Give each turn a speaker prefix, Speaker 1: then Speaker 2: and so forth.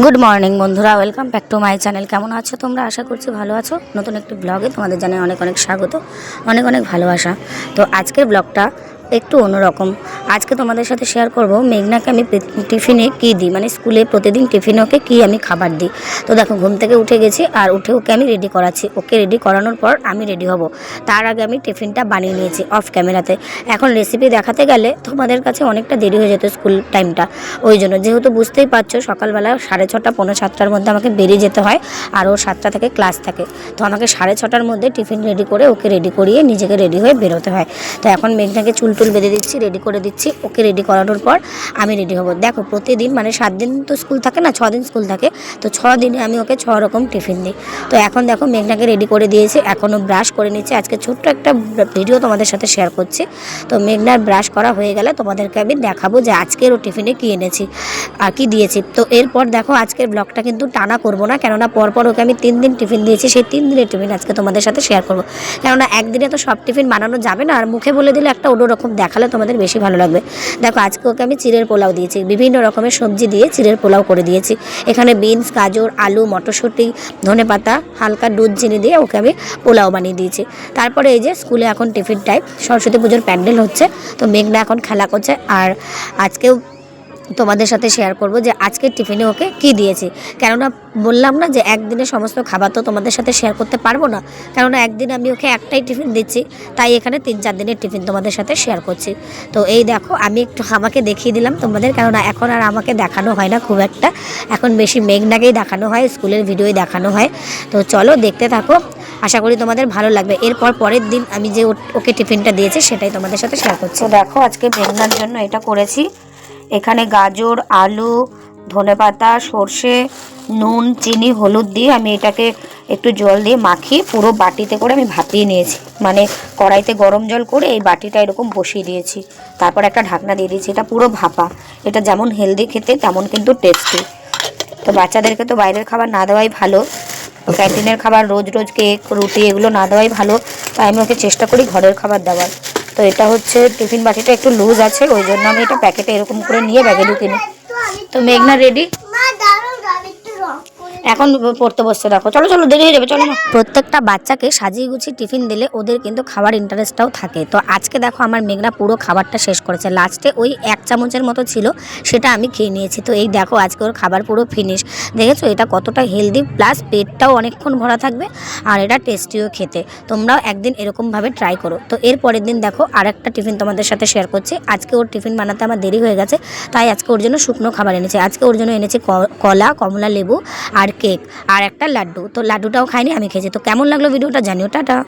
Speaker 1: Good morning বন্ধুরা। Welcome back to my channel কেমন আছো তোমরা? আশা করছি ভালো আছো। নতুন একটি ব্লগে তোমাদের জানাই অনেক অনেক স্বাগত, অনেক অনেক ভালোবাসা। তো আজকের ব্লগটা একটু অন্যরকম। আজকে তোমাদের সাথে শেয়ার করব, মেঘনাকে আমি টিফিনে কী দিই? মানে স্কুলে প্রতিদিন টিফিনে ওকে কী আমি খাবার দিই? তো দেখো, ঘুম থেকে উঠে গেছি আর উঠে ওকে আমি রেডি করাচ্ছি। ওকে রেডি করানোর পর আমি রেডি হব। তার আগে আমি টিফিনটা বানিয়ে নিয়েছি অফ ক্যামেরাতে এখন রেসিপি দেখাতে গেলে তোমাদের কাছে অনেকটা দেরি হয়ে যেত স্কুল টাইমটা ওই জন্য যেহেতু বুঝতেই পারছ, সকালবেলা সাড়ে ছটা পনেরো সাতটার মধ্যে আমাকে বেরিয়ে যেতে হয় আর ওর সাতটা থেকে ক্লাস থাকে। তো আমাকে সাড়ে ছটার মধ্যে টিফিন রেডি করে ওকে রেডি করিয়ে নিজেকে রেডি হয়ে বেরোতে হয়। তো এখন মেঘনাকে চুল টুল বেঁধে দিচ্ছি রেডি করে দিচ্ছি। ওকে রেডি করানোর পর আমি রেডি হব। দেখো, প্রতিদিন মানে সাত দিন তো স্কুল থাকে না ছ দিন স্কুল থাকে। তো ছ দিনে আমি ওকে ছ রকম টিফিন দিই। তো এখন দেখো, মেঘনাকে রেডি করে দিয়েছি। এখনও ব্রাশ করে নিচ্ছে। আজকে ছোট্ট একটা ভিডিও তোমাদের সাথে শেয়ার করছি। তো মেঘনার ব্রাশ করা হয়ে গেলে তোমাদেরকে আমি দেখাবো যে আজকের ও টিফিনে কী এনেছি আর কি দিয়েছি। তো এরপর দেখো, আজকের ব্লগটা কিন্তু টানা করব না। কেননা পরপর ওকে আমি তিন দিন টিফিন দিয়েছি। সেই তিন দিনের টিফিন আজকে তোমাদের সাথে শেয়ার করব। কেননা একদিনে তো সব টিফিন বানানো যাবে না। আর মুখে বলে দিলে একটা অন্যরকম দেখালে তোমাদের বেশি ভালো লাগবে। দেখো, আজকে ওকে আমি চিড়ের পোলাও দিয়েছি। বিভিন্ন রকমের সবজি দিয়ে চিড়ের পোলাও করে দিয়েছি। এখানে বিনস, গাজর, আলু, মটরশুঁটি, ধনে পাতা, হালকা দুধ, চিনি দিয়ে ওকে আমি পোলাও বানিয়ে দিয়েছি। তারপরে এই যে স্কুলে এখন টিফিন টাইম সরস্বতী পুজোর প্যান্ডেল হচ্ছে। তো মেঘনা এখন খেলা করছে। আর আজকেও তোমাদের সাথে শেয়ার করব যে আজকের টিফিনে ওকে কি দিয়েছি। কেননা বললাম না যে একদিনে সমস্ত খাবার তো তোমাদের সাথে শেয়ার করতে পারব না। কেননা একদিন আমি ওকে একটাই টিফিন দিচ্ছি, তাই এখানে তিন চার দিনের টিফিন তোমাদের সাথে শেয়ার করছি। তো এই দেখো, আমি একটু আমাকে দেখিয়ে দিলাম তোমাদের, কেননা এখন আর আমাকে দেখানো হয় না খুব একটা। এখন বেশি মেঘনাকেই দেখানো হয়, স্কুলের ভিডিওই দেখানো হয়। তো চলো দেখতে থাকো, আশা করি তোমাদের ভালো লাগবে। এরপর পরের দিন আমি যে ওকে টিফিনটা দিয়েছি, সেটাই তোমাদের সাথে শেয়ার করছি। দেখো, আজকে মেঘনার জন্য এটা করেছি। এখানে গাজর, আলু, ধনেপাতা, সর্ষে, নুন, চিনি, হলুদ দিয়ে আমি এটাকে একটু জল দিয়ে মাখিয়ে পুরো বাটিতে করে আমি ভাপিয়ে নিয়েছি। মানে কড়াইতে গরম জল করে এই বাটিটা এরকম বসিয়ে দিয়েছি। তারপর একটা ঢাকনা দিয়ে দিয়েছি, এটা পুরো ভাপা। এটা যেমন হেলদি খেতে, তেমন কিন্তু টেস্টি। তো বাচ্চাদেরকে তো বাইরের খাবার না দেওয়াই ভালো। ক্যান্টিনের খাবার রোজ রোজ কেক, রুটি এগুলো না দেওয়াই ভালো। তাই আমি ওকে চেষ্টা করি ঘরের খাবার দেওয়ার। তো এটা হচ্ছে টিফিন বাটিটা একটু লুজ আছে, ওই জন্য আমি এটা প্যাকেটে এরকম করে নিয়ে ব্যাগে ঢুকিনি। তো মেঘনা রেডি
Speaker 2: একটু
Speaker 1: এখন পড়তে বসতে দেখো। চলো চলো, দেরি হয়ে যাবে, চলো। না প্রত্যেকটা বাচ্চাকে সাজিয়ে গুছিয়ে টিফিন দিলে ওদের কিন্তু খাবার ইন্টারেস্টটাও থাকে। তো আজকে দেখো আমার মেঘনা পুরো খাবারটা শেষ করেছে। লাস্টে ওই এক চামচের মতো ছিল, সেটা আমি খেয়ে নিয়েছি। তো এই দেখো, আজকে ওর খাবার পুরো ফিনিশ দেখেছ, এটা কতটা হেলদি প্লাস পেটটাও অনেকক্ষণ ভরা থাকবে, আর এটা টেস্টিও খেতে। তোমরাও একদিন এরকমভাবে ট্রাই করো। তো এর পরের দিন দেখো, আরেকটা টিফিন তোমাদের সাথে শেয়ার করছি। আজকে ওর টিফিন বানাতে আমার দেরি হয়ে গেছে, তাই আজকে ওর জন্য শুকনো খাবার এনেছি। আজকে ওর জন্য এনেছি কলা, কমলা লেবু আর কেক আর একটা লাড্ডু। তো লাড্ডুটাও খাইনি, আমি খেয়েছি। তো কেমন লাগল ভিডিওটা জানিও, টাটা।